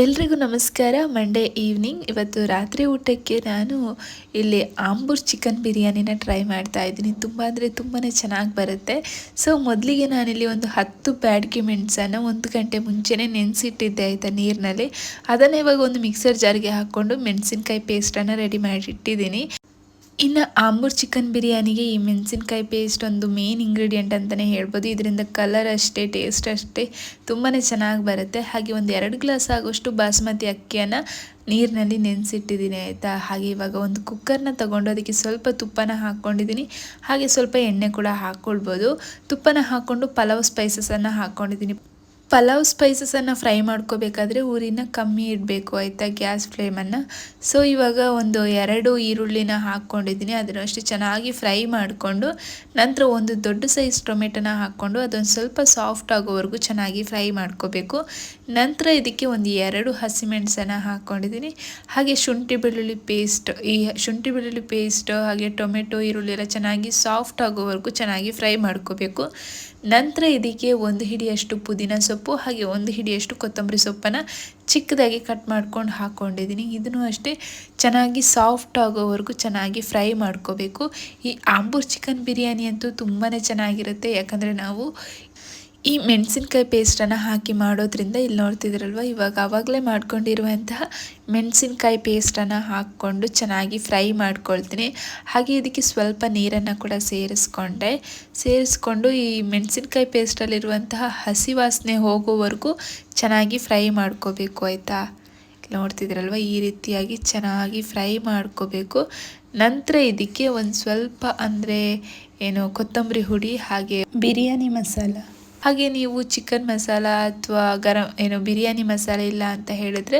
ಎಲ್ರಿಗೂ ನಮಸ್ಕಾರ. Monday evening ಇವತ್ತು ರಾತ್ರಿ ಊಟಕ್ಕೆ ನಾನು ಇಲ್ಲಿ ಆಂಬೂರ್ ಚಿಕನ್ ಬಿರಿಯಾನಿನ ಟ್ರೈ ಮಾಡ್ತಾ ಇದ್ದೀನಿ. ತುಂಬ ಅಂದರೆ ತುಂಬಾ ಚೆನ್ನಾಗಿ ಬರುತ್ತೆ. ಸೊ ಮೊದಲಿಗೆ ನಾನಿಲ್ಲಿ ಒಂದು ಹತ್ತು ಬ್ಯಾಡ್ಗೆ ಮೆಣಸನ್ನು ಒಂದು ಗಂಟೆ ಮುಂಚೆನೇ ನೆನೆಸಿಟ್ಟಿದ್ದೆ ಆಯಿತಾ ನೀರಿನಲ್ಲಿ. ಅದನ್ನು ಇವಾಗ ಒಂದು ಮಿಕ್ಸರ್ ಜಾರಿಗೆ ಹಾಕ್ಕೊಂಡು ಮೆಣಸಿನ್ಕಾಯಿ ಪೇಸ್ಟನ್ನು ರೆಡಿ ಮಾಡಿ ಇಟ್ಟಿದ್ದೀನಿ ಇನ್ನು ಆಂಬೂರ್ ಚಿಕನ್ ಬಿರಿಯಾನಿಗೆ ಈ ಮೆಣಸಿನ್ಕಾಯಿ ಪೇಸ್ಟ್ ಒಂದು ಮೇನ್ ಇಂಗ್ರೀಡಿಯೆಂಟ್ ಅಂತಲೇ ಹೇಳ್ಬೋದು. ಇದರಿಂದ ಕಲರ್ ಅಷ್ಟೇ ಟೇಸ್ಟ್ ಅಷ್ಟೇ ತುಂಬಾ ಚೆನ್ನಾಗಿ ಬರುತ್ತೆ. ಹಾಗೆ ಒಂದು ಎರಡು ಗ್ಲಾಸ್ ಆಗೋಷ್ಟು ಬಾಸ್ಮತಿ ಅಕ್ಕಿಯನ್ನು ನೀರಿನಲ್ಲಿ ನೆನೆಸಿಟ್ಟಿದ್ದೀನಿ, ಆಯಿತಾ? ಹಾಗೆ ಇವಾಗ ಒಂದು ಕುಕ್ಕರ್ನ ತೊಗೊಂಡು ಅದಕ್ಕೆ ಸ್ವಲ್ಪ ತುಪ್ಪನ ಹಾಕ್ಕೊಂಡಿದ್ದೀನಿ. ಹಾಗೆ ಸ್ವಲ್ಪ ಎಣ್ಣೆ ಕೂಡ ಹಾಕ್ಕೊಳ್ಬೋದು. ತುಪ್ಪನ ಹಾಕ್ಕೊಂಡು ಪಲಾವ್ ಸ್ಪೈಸಸನ್ನು ಹಾಕ್ಕೊಂಡಿದ್ದೀನಿ. ಪಲಾವ್ ಸ್ಪೈಸಸನ್ನು ಫ್ರೈ ಮಾಡ್ಕೋಬೇಕಾದ್ರೆ ಊರಿನ ಕಮ್ಮಿ ಇಡಬೇಕು, ಆಯಿತಾ? ಗ್ಯಾಸ್ ಫ್ಲೇಮನ್ನು ಸೊ ಇವಾಗ ಒಂದು ಎರಡು ಈರುಳ್ಳಿನ ಹಾಕ್ಕೊಂಡಿದ್ದೀನಿ. ಅದನ್ನು ಅಷ್ಟು ಚೆನ್ನಾಗಿ ಫ್ರೈ ಮಾಡಿಕೊಂಡು, ನಂತರ ಒಂದು ದೊಡ್ಡ ಸೈಜ್ ಟೊಮೆಟೊನ ಹಾಕ್ಕೊಂಡು, ಅದೊಂದು ಸ್ವಲ್ಪ ಸಾಫ್ಟ್ ಆಗೋವರೆಗೂ ಚೆನ್ನಾಗಿ ಫ್ರೈ ಮಾಡ್ಕೋಬೇಕು. ನಂತರ ಇದಕ್ಕೆ ಒಂದು ಎರಡು ಹಸಿಮೆಣಸನ್ನು ಹಾಕ್ಕೊಂಡಿದ್ದೀನಿ. ಹಾಗೆ ಶುಂಠಿ ಬೆಳ್ಳುಳ್ಳಿ ಪೇಸ್ಟ್ ಈ ಶುಂಠಿ ಬೆಳ್ಳುಳ್ಳಿ ಪೇಸ್ಟ್ ಹಾಗೆ ಟೊಮೆಟೊ ಈರುಳ್ಳಿ ಎಲ್ಲ ಚೆನ್ನಾಗಿ ಸಾಫ್ಟ್ ಆಗೋವರೆಗೂ ಚೆನ್ನಾಗಿ ಫ್ರೈ ಮಾಡ್ಕೋಬೇಕು. ನಂತರ ಇದಕ್ಕೆ ಒಂದು ಹಿಡಿಯಷ್ಟು ಪುದೀನ ಸೊಪ್ಪು ಹಾಗೆ ಒಂದು ಹಿಡಿಯಷ್ಟು ಕೊತ್ತಂಬರಿ ಸೊಪ್ಪನ್ನು ಚಿಕ್ಕದಾಗಿ ಕಟ್ ಮಾಡ್ಕೊಂಡು ಹಾಕ್ಕೊಂಡಿದ್ದೀನಿ ಇದನ್ನು ಅಷ್ಟೇ ಚೆನ್ನಾಗಿ ಸಾಫ್ಟ್ ಆಗೋವರೆಗೂ ಚೆನ್ನಾಗಿ ಫ್ರೈ ಮಾಡ್ಕೋಬೇಕು. ಈ ಆಂಬೂರ್ ಚಿಕನ್ ಬಿರಿಯಾನಿ ಅಂತೂ ತುಂಬಾ ಚೆನ್ನಾಗಿರುತ್ತೆ. ಯಾಕಂದರೆ ನಾವು ಈ ಮೆಣಸಿನ್ಕಾಯಿ ಪೇಸ್ಟನ್ನು ಹಾಕಿ ಮಾಡೋದ್ರಿಂದ ಇಲ್ಲಿ ನೋಡ್ತಿದ್ರಲ್ವ ಇವಾಗ ಆವಾಗಲೇ ಮಾಡ್ಕೊಂಡಿರುವಂತಹ ಮೆಣಸಿನ್ಕಾಯಿ ಪೇಸ್ಟನ್ನು ಹಾಕ್ಕೊಂಡು ಚೆನ್ನಾಗಿ ಫ್ರೈ ಮಾಡ್ಕೊಳ್ತೀನಿ. ಹಾಗೆ ಇದಕ್ಕೆ ಸ್ವಲ್ಪ ನೀರನ್ನು ಕೂಡ ಸೇರಿಸ್ಕೊಂಡೆ. ಸೇರಿಸ್ಕೊಂಡು ಈ ಮೆಣಸಿನ್ಕಾಯಿ ಪೇಸ್ಟಲ್ಲಿರುವಂತಹ ಹಸಿ ವಾಸನೆ ಹೋಗೋವರೆಗೂ ಚೆನ್ನಾಗಿ ಫ್ರೈ ಮಾಡ್ಕೋಬೇಕು, ಆಯಿತಾ? ನೋಡ್ತಿದ್ರಲ್ವ ಈ ರೀತಿಯಾಗಿ ಚೆನ್ನಾಗಿ ಫ್ರೈ ಮಾಡ್ಕೋಬೇಕು. ನಂತರ ಇದಕ್ಕೆ ಒಂದು ಸ್ವಲ್ಪ ಅಂದರೆ ಏನು ಕೊತ್ತಂಬರಿ ಹುಡಿ ಹಾಗೆ ಬಿರಿಯಾನಿ ಮಸಾಲ. ಹಾಗೆ ನೀವು ಚಿಕನ್ ಮಸಾಲ ಅಥವಾ ಗರಂ, ಏನು ಬಿರಿಯಾನಿ ಮಸಾಲೆ ಇಲ್ಲ ಅಂತ ಹೇಳಿದ್ರೆ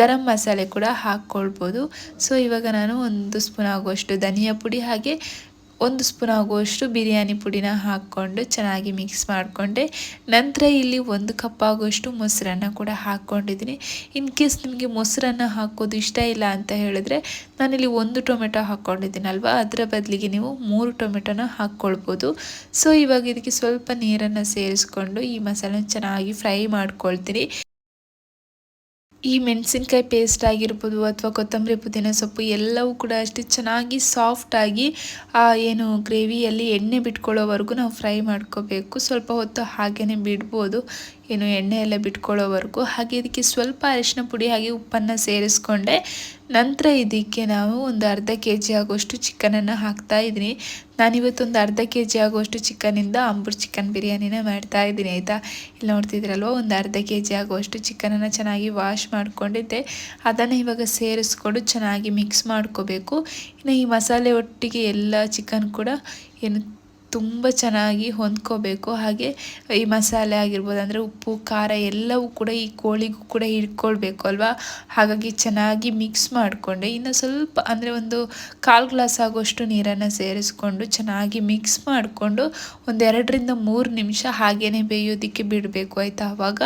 ಗರಂ ಮಸಾಲೆ ಕೂಡ ಹಾಕ್ಕೊಳ್ಬೋದು. ಸೊ ಇವಾಗ ನಾನು ಒಂದು ಸ್ಪೂನ್ ಆಗುವಷ್ಟು ಧನಿಯಾ ಪುಡಿ ಹಾಗೆ ಒಂದು ಸ್ಪೂನ್ ಆಗುವಷ್ಟು ಬಿರಿಯಾನಿ ಪುಡಿನ ಹಾಕ್ಕೊಂಡು ಚೆನ್ನಾಗಿ ಮಿಕ್ಸ್ ಮಾಡಿಕೊಂಡೆ. ನಂತರ ಇಲ್ಲಿ ಒಂದು ಕಪ್ ಆಗುವಷ್ಟು ಮೊಸರನ್ನ ಕೂಡ ಹಾಕ್ಕೊಂಡಿದ್ದೀನಿ. ಇನ್ ಕೇಸ್ ನಿಮಗೆ ಮೊಸರನ್ನ ಹಾಕೋದು ಇಷ್ಟ ಇಲ್ಲ ಅಂತ ಹೇಳಿದ್ರೆ ನಾನಿಲ್ಲಿ ಒಂದು ಟೊಮೆಟೊ ಹಾಕ್ಕೊಂಡಿದ್ದೀನಲ್ವ? ಅದರ ಬದಲಿಗೆ ನೀವು ಮೂರು ಟೊಮೆಟೊನ ಹಾಕ್ಕೊಳ್ಬೋದು. ಸೊ, ಇವಾಗ ಇದಕ್ಕೆ ಸ್ವಲ್ಪ ನೀರನ್ನು ಸೇರಿಸ್ಕೊಂಡು ಈ ಮಸಾಲೆ ಚೆನ್ನಾಗಿ ಫ್ರೈ ಮಾಡ್ಕೊಳ್ತೀನಿ. ಈ ಮೆಣಸಿನ್ಕಾಯಿ ಪೇಸ್ಟ್ ಆಗಿರ್ಬೋದು ಅಥವಾ ಕೊತ್ತಂಬರಿ ಪುದೀನ ಸೊಪ್ಪು ಎಲ್ಲವೂ ಕೂಡ ಅಷ್ಟೇ ಚೆನ್ನಾಗಿ ಸಾಫ್ಟಾಗಿ ಏನು ಗ್ರೇವಿಯಲ್ಲಿ ಎಣ್ಣೆ ಬಿಟ್ಕೊಳ್ಳೋವರೆಗೂ ನಾವು ಫ್ರೈ ಮಾಡ್ಕೋಬೇಕು. ಸ್ವಲ್ಪ ಹೊತ್ತು ಹಾಗೆಯೇ ಬಿಡ್ಬೋದು. ಏನು ಎಣ್ಣೆ ಎಲ್ಲ ಬಿಟ್ಕೊಳ್ಳೋವರೆಗೂ ಹಾಗೆ ಇದಕ್ಕೆ ಸ್ವಲ್ಪ ಅರಿಶಿನ ಪುಡಿ ಹಾಗೆ ಉಪ್ಪನ್ನು ಸೇರಿಸ್ಕೊಂಡೆ. ನಂತರ ಇದಕ್ಕೆ ನಾವು ಒಂದು ಅರ್ಧ ಕೆ ಜಿ ಆಗುವಷ್ಟು ಚಿಕನನ್ನು ಹಾಕ್ತಾ ಇದ್ದೀನಿ. ನಾನಿವತ್ತೊಂದು ಅರ್ಧ ಕೆ ಜಿ ಆಗುವಷ್ಟು ಚಿಕನಿಂದ ಅಂಬೂರ್ ಚಿಕನ್ ಬಿರಿಯಾನಿನ ಮಾಡ್ತಾ ಇದ್ದೀನಿ, ಆಯಿತಾ? ಇಲ್ಲಿ ನೋಡ್ತಿದ್ರಲ್ವ, ಒಂದು ಅರ್ಧ ಕೆ ಜಿ ಆಗುವಷ್ಟು ಚಿಕನನ್ನು ಚೆನ್ನಾಗಿ ವಾಶ್ ಮಾಡ್ಕೊಂಡಿದ್ದೆ. ಅದನ್ನು ಇವಾಗ ಸೇರಿಸ್ಕೊಂಡು ಚೆನ್ನಾಗಿ ಮಿಕ್ಸ್ ಮಾಡ್ಕೋಬೇಕು. ಇನ್ನು ಈ ಮಸಾಲೆ ಒಟ್ಟಿಗೆ ಎಲ್ಲ ಚಿಕನ್ ಕೂಡ ಏನು ತುಂಬ ಚೆನ್ನಾಗಿ ಹೊಂದ್ಕೋಬೇಕು. ಹಾಗೆ ಈ ಮಸಾಲೆ ಆಗಿರ್ಬೋದು, ಅಂದರೆ ಉಪ್ಪು, ಖಾರ ಎಲ್ಲವೂ ಕೂಡ ಈ ಕೋಳಿಗೂ ಕೂಡ ಹಿಡ್ಕೊಳ್ಬೇಕು ಅಲ್ವಾ? ಹಾಗಾಗಿ ಚೆನ್ನಾಗಿ ಮಿಕ್ಸ್ ಮಾಡಿಕೊಂಡೆ, ಇನ್ನು ಸ್ವಲ್ಪ ಅಂದರೆ ಒಂದು ಕಾಲು ಗ್ಲಾಸ್ ಆಗುವಷ್ಟು ನೀರನ್ನು ಸೇರಿಸ್ಕೊಂಡು ಚೆನ್ನಾಗಿ ಮಿಕ್ಸ್ ಮಾಡಿಕೊಂಡು ಒಂದೆರಡರಿಂದ ಮೂರು ನಿಮಿಷ ಹಾಗೇ ಬೇಯೋದಕ್ಕೆ ಬಿಡಬೇಕು, ಆಯಿತಾ? ಆವಾಗ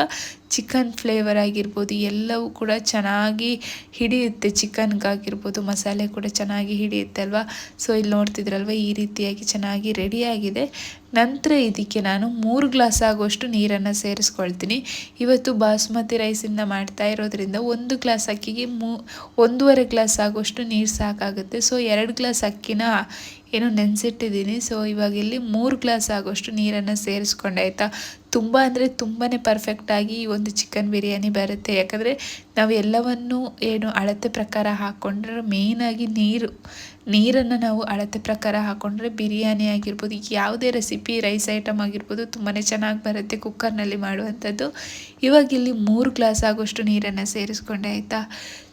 ಚಿಕನ್ ಫ್ಲೇವರ್ ಆಗಿರ್ಬೋದು, ಎಲ್ಲವೂ ಕೂಡ ಚೆನ್ನಾಗಿ ಹಿಡಿಯುತ್ತೆ. ಚಿಕನ್ಗಾಗಿರ್ಬೋದು, ಮಸಾಲೆ ಕೂಡ ಚೆನ್ನಾಗಿ ಹಿಡಿಯುತ್ತೆ ಅಲ್ವಾ? ಸೊ ಇಲ್ಲಿ ನೋಡ್ತಿದ್ರಲ್ವ, ಈ ರೀತಿಯಾಗಿ ಚೆನ್ನಾಗಿ ರೆಡಿಯಾಗಿದೆ. ನಂತರ ಇದಕ್ಕೆ ನಾನು ಮೂರು ಗ್ಲಾಸ್ ಆಗುವಷ್ಟು ನೀರನ್ನು ಸೇರಿಸ್ಕೊಳ್ತೀನಿ. ಇವತ್ತು ಬಾಸುಮತಿ ರೈಸಿಂದ ಮಾಡ್ತಾ ಇರೋದ್ರಿಂದ ಒಂದು ಗ್ಲಾಸ್ ಅಕ್ಕಿಗೆ ಮೂ, ಒಂದೂವರೆ ಗ್ಲಾಸ್ ಆಗುವಷ್ಟು ನೀರು ಸಾಕಾಗುತ್ತೆ. ಸೊ ಎರಡು ಗ್ಲಾಸ್ ಅಕ್ಕಿನ ಏನು ನೆನೆಸಿಟ್ಟಿದ್ದೀನಿ. ಸೊ ಇವಾಗ ಇಲ್ಲಿ ಮೂರು ಗ್ಲಾಸ್ ಆಗೋಷ್ಟು ನೀರನ್ನು ಸೇರಿಸ್ಕೊಂಡೆ, ಆಯಿತಾ? ತುಂಬ ಅಂದರೆ ತುಂಬಾ ಪರ್ಫೆಕ್ಟಾಗಿ ಈ ಒಂದು ಚಿಕನ್ ಬಿರಿಯಾನಿ ಬರುತ್ತೆ. ಯಾಕಂದರೆ ನಾವು ಎಲ್ಲವನ್ನು ಏನು ಅಳತೆ ಪ್ರಕಾರ ಹಾಕ್ಕೊಂಡ್ರೆ ಮೇಯ್ನಾಗಿ ನೀರು, ನೀರನ್ನು ನಾವು ಅಳತೆ ಪ್ರಕಾರ ಹಾಕ್ಕೊಂಡ್ರೆ ಬಿರಿಯಾನಿ ಆಗಿರ್ಬೋದು, ಯಾವುದೇ ರೆಸಿಪಿ ರೈಸ್ ಐಟಮ್ ಆಗಿರ್ಬೋದು ತುಂಬಾ ಚೆನ್ನಾಗಿ ಬರುತ್ತೆ ಕುಕ್ಕರ್ನಲ್ಲಿ ಮಾಡುವಂಥದ್ದು. ಇವಾಗ ಇಲ್ಲಿ ಮೂರು ಗ್ಲಾಸ್ ಆಗೋಷ್ಟು ನೀರನ್ನು ಸೇರಿಸ್ಕೊಂಡೆ, ಆಯಿತಾ?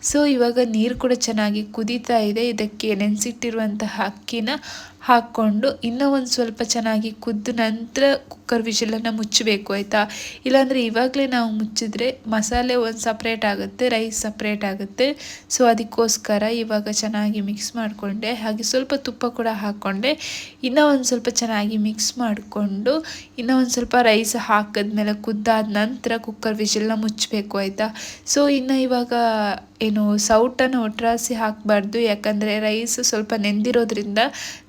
ಸೊ ಇವಾಗ ನೀರು ಕೂಡ ಚೆನ್ನಾಗಿ ಕುದೀತಾ ಇದೆ. ಇದಕ್ಕೆ ನೆನೆಸಿಟ್ಟಿರುವಂತಹ ಅಕ್ಕಿನ ಹಾಕ್ಕೊಂಡು ಇನ್ನೂ ಒಂದು ಸ್ವಲ್ಪ ಚೆನ್ನಾಗಿ ಕುದ್ದ ನಂತರ ಕುಕ್ಕರ್ ವಿಷಲನ್ನು ಮುಚ್ಚಬೇಕು. ಆಯಿತಾ? ಇಲ್ಲಾಂದರೆ ಇವಾಗಲೇ ನಾವು ಮುಚ್ಚಿದ್ರೆ ಮಸಾಲೆ ಒಂದು ಸಪ್ರೇಟ್ ಆಗುತ್ತೆ ರೈಸ್ ಸಪ್ರೇಟ್ ಆಗುತ್ತೆ. ಸೊ ಅದಕ್ಕೋಸ್ಕರ ಇವಾಗ ಚೆನ್ನಾಗಿ ಮಿಕ್ಸ್ ಮಾಡಿಕೊಂಡೆ. ಹಾಗೆ ಸ್ವಲ್ಪ ತುಪ್ಪ ಕೂಡ ಹಾಕ್ಕೊಂಡೆ ಇನ್ನೂ ಒಂದು ಸ್ವಲ್ಪ ಚೆನ್ನಾಗಿ ಮಿಕ್ಸ್ ಮಾಡಿಕೊಂಡು, ಇನ್ನೂ ಒಂದು ಸ್ವಲ್ಪ ರೈಸ್ ಹಾಕಿದ್ಮೇಲೆ ಕುದ್ದಾದ ನಂತರ ಕುಕ್ಕರ್ ವಿಷಲ್ನ ಮುಚ್ಚಬೇಕು ಆಯಿತಾ? ಸೊ ಇನ್ನು ಇವಾಗ ಏನು ಸೌಟನ್ನು ಒಟ್ರಾಸಿ ಹಾಕಬಾರ್ದು, ಯಾಕಂದರೆ ರೈಸ್ ಸ್ವಲ್ಪ ನೆಂದಿರೋದ್ರಿಂದ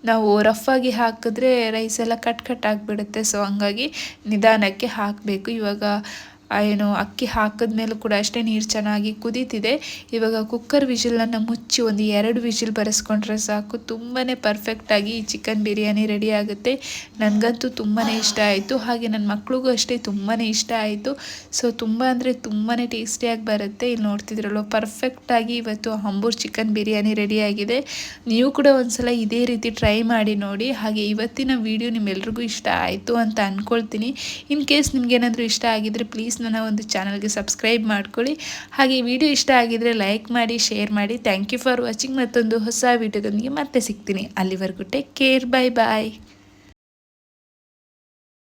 ನಾವು ರಫಾಗಿ ಹಾಕಿದ್ರೆ ರೈಸ್ ಎಲ್ಲ ಕಟ್ ಕಟ್ ಆಗಿಬಿಡುತ್ತೆ. ಸೊ ಹಂಗಾಗಿ ನಿಧಾನಕ್ಕೆ ಹಾಕಬೇಕು. ಇವಾಗ ಏನು ಅಕ್ಕಿ ಹಾಕಿದ ಮೇಲೆ ಕೂಡ ಅಷ್ಟೇ ನೀರು ಚೆನ್ನಾಗಿ ಕುದೀತಿದೆ. ಇವಾಗ ಕುಕ್ಕರ್ ವಿಜಿಲನ್ನು ಮುಚ್ಚಿ ಒಂದು ಎರಡು ವಿಜಿಲ್ ಬರೆಸ್ಕೊಂಡ್ರೆ ಸಾಕು. ತುಂಬಾ ಪರ್ಫೆಕ್ಟಾಗಿ ಈ ಚಿಕನ್ ಬಿರಿಯಾನಿ ರೆಡಿ ಆಗುತ್ತೆ. ನನಗಂತೂ ತುಂಬಾ ಇಷ್ಟ ಆಯಿತು. ಹಾಗೆ ನನ್ನ ಮಕ್ಳಿಗೂ ಅಷ್ಟೇ ತುಂಬಾ ಇಷ್ಟ ಆಯಿತು. ಸೊ ತುಂಬ ಅಂದರೆ ತುಂಬಾ ಟೇಸ್ಟಿಯಾಗಿ ಬರುತ್ತೆ. ಇಲ್ಲಿ ನೋಡ್ತಿದ್ರಲ್ವ ಪರ್ಫೆಕ್ಟಾಗಿ ಇವತ್ತು ಅಂಬೂರ್ ಚಿಕನ್ ಬಿರಿಯಾನಿ ರೆಡಿಯಾಗಿದೆ ನೀವು ಕೂಡ ಒಂದ್ಸಲ ಇದೇ ರೀತಿ ಟ್ರೈ ಮಾಡಿ ನೋಡಿ. ಹಾಗೆ ಇವತ್ತಿನ ವಿಡಿಯೋ ನಿಮ್ಮೆಲ್ರಿಗೂ ಇಷ್ಟ ಆಯಿತು ಅಂತ ಅಂದ್ಕೊಳ್ತೀನಿ ಇನ್ ಕೇಸ್ ನಿಮ್ಗೇನಾದರೂ ಇಷ್ಟ ಆಗಿದ್ರೆ ಪ್ಲೀಸ್ ನನ್ನ ಒಂದು ಚಾನಲ್ಗೆ ಸಬ್ಸ್ಕ್ರೈಬ್ ಮಾಡ್ಕೊಳ್ಳಿ. ಹಾಗೆ ವಿಡಿಯೋ ಇಷ್ಟ ಆಗಿದ್ರೆ ಲೈಕ್ ಮಾಡಿ ಶೇರ್ ಮಾಡಿ. ಥ್ಯಾಂಕ್ ಯು ಫಾರ್ ವಾಚಿಂಗ್ ಮತ್ತೊಂದು ಹೊಸ ವಿಡಿಯೋದೊಂದಿಗೆ ಮತ್ತೆ ಸಿಗ್ತೀನಿ. ಅಲ್ಲಿವರೆಗೂ ಟೇಕ್ ಕೇರ್ ಬೈ ಬಾಯ್